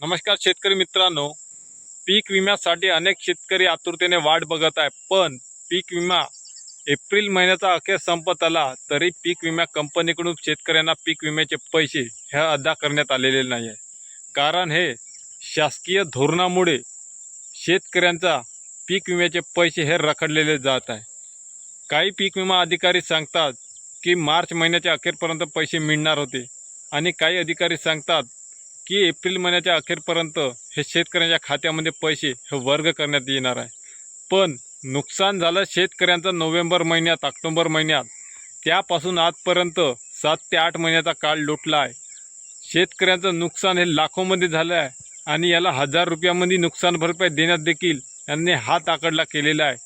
नमस्कार शेतकरी मित्रांनो पीक विम्यासाठी अनेक शेतकरी आतुरतेने वाट बघत आहे पण पीक विमा एप्रिल महिन्याचा अखेर संपत आला तरी पीक विमा कंपनीकडून शेतकऱ्यांना पीक विम्याचे पैसे हे अदा करण्यात आलेले नाही आहे कारण हे शासकीय धोरणामुळे शेतकऱ्यांचा पीक विम्याचे पैसे हे रखडलेले जात आहे. काही पीक विमा अधिकारी सांगतात की मार्च महिन्याच्या अखेरपर्यंत पैसे मिळणार होते आणि काही अधिकारी सांगतात की एप्रिल महिन्याच्या अखेरपर्यंत हे शेतकऱ्यांच्या खात्यामध्ये पैसे हे वर्ग करण्यात येणार आहे. पण नुकसान झालं शेतकऱ्यांचं नोव्हेंबर महिन्यात ऑक्टोंबर महिन्यात. त्यापासून आजपर्यंत सात ते आठ महिन्याचा काळ लुटला आहे. शेतकऱ्यांचं नुकसान हे लाखोमध्ये झालं आहे आणि याला हजार रुपयामध्ये नुकसान भरपाई देण्यात देखील यांनी हात आकडला केलेला आहे.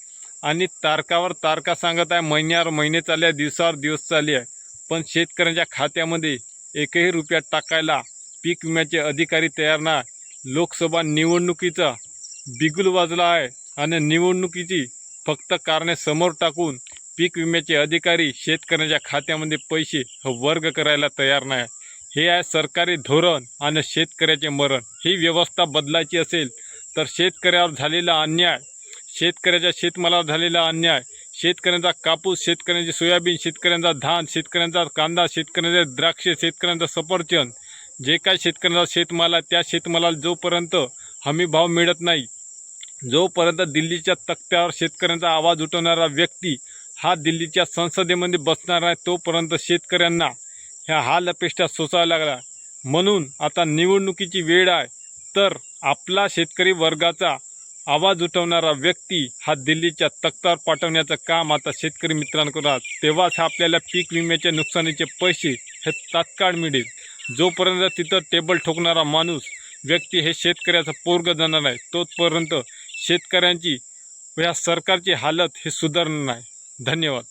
आणि तारकावर तारका सांगत आहे महिन्यावर महिने चालले आहे दिवसावर दिवस चालले आहे. पण शेतकऱ्यांच्या खात्यामध्ये एकही रुपया टाकायला पीक विम्याचे अधिकारी तयार नाही लोकसभा निवडणुकीचा बिगुल वाजला आहे आणि निवडणुकीची फक्त कारणे समोर टाकून पीक विम्याचे अधिकारी शेतकऱ्यांच्या खात्यामध्ये पैसे वर्ग करायला तयार नाही. हे आहे सरकारी धोरण आणि शेतकऱ्याचे मरण. ही व्यवस्था बदलायची असेल तर शेतकऱ्यावर झालेला अन्याय शेतकऱ्याच्या शेतमालावर झालेला अन्याय शेतकऱ्यांचा कापूस शेतकऱ्यांची सोयाबीन शेतकऱ्यांचा धान शेतकऱ्यांचा कांदा शेतकऱ्यांचे द्राक्ष शेतकऱ्यांचा सफरचंद जे काय शेतकऱ्यांचा शेतमाल आहे त्या शेतमालाला जोपर्यंत हमी भाव मिळत नाही जोपर्यंत दिल्लीच्या तक्त्यावर शेतकऱ्यांचा आवाज उठवणारा व्यक्ती हा दिल्लीच्या संसदेमध्ये बसणार आहे तोपर्यंत शेतकऱ्यांना ह्या हाल अपेष्टा सोसावा लागला म्हणून आता निवडणुकीची वेळ आहे. तर आपला शेतकरी वर्गाचा आवाज उठवणारा व्यक्ती हा दिल्लीच्या तक्त्यावर पाठवण्याचं काम आता शेतकरी मित्रांकडून तेव्हाच आपल्याला पीक विम्याच्या नुकसानीचे पैसे हे तात्काळ मिळेल. जोपर्यंत तिथं टेबल ठोकणारा माणूस व्यक्ती हे शेतकऱ्याचं पोरग जाणार आहे तोपर्यंत शेतकऱ्यांची या सरकारची हालत हे सुधारणार नाही. धन्यवाद.